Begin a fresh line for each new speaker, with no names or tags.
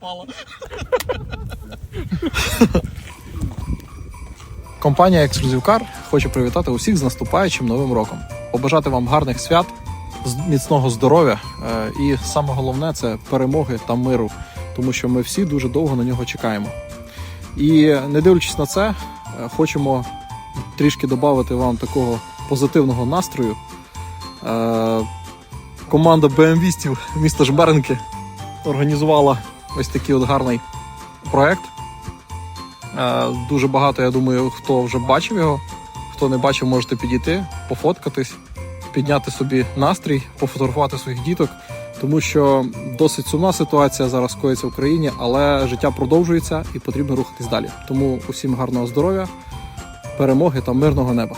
П'ятка. Компанія Exclusive Car хоче привітати усіх з наступаючим новим роком. Побажати вам гарних свят, міцного здоров'я е, і саме головне це перемоги та миру, тому що ми всі дуже довго на нього чекаємо. І не дивлячись на це, е, хочемо трішки додати вам такого позитивного настрою. Е, Команда БМВістів міста Жмеренки організувала ось такий от гарний проект. Е, Дуже багато, я думаю, хто вже бачив його. Хто не бачив, можете підійти, пофоткатись, підняти собі настрій, пофотографувати своїх діток. Тому що досить сумна ситуація зараз коїться в Україні, але життя продовжується і потрібно рухатись далі. Тому усім гарного здоров'я, перемоги та мирного неба.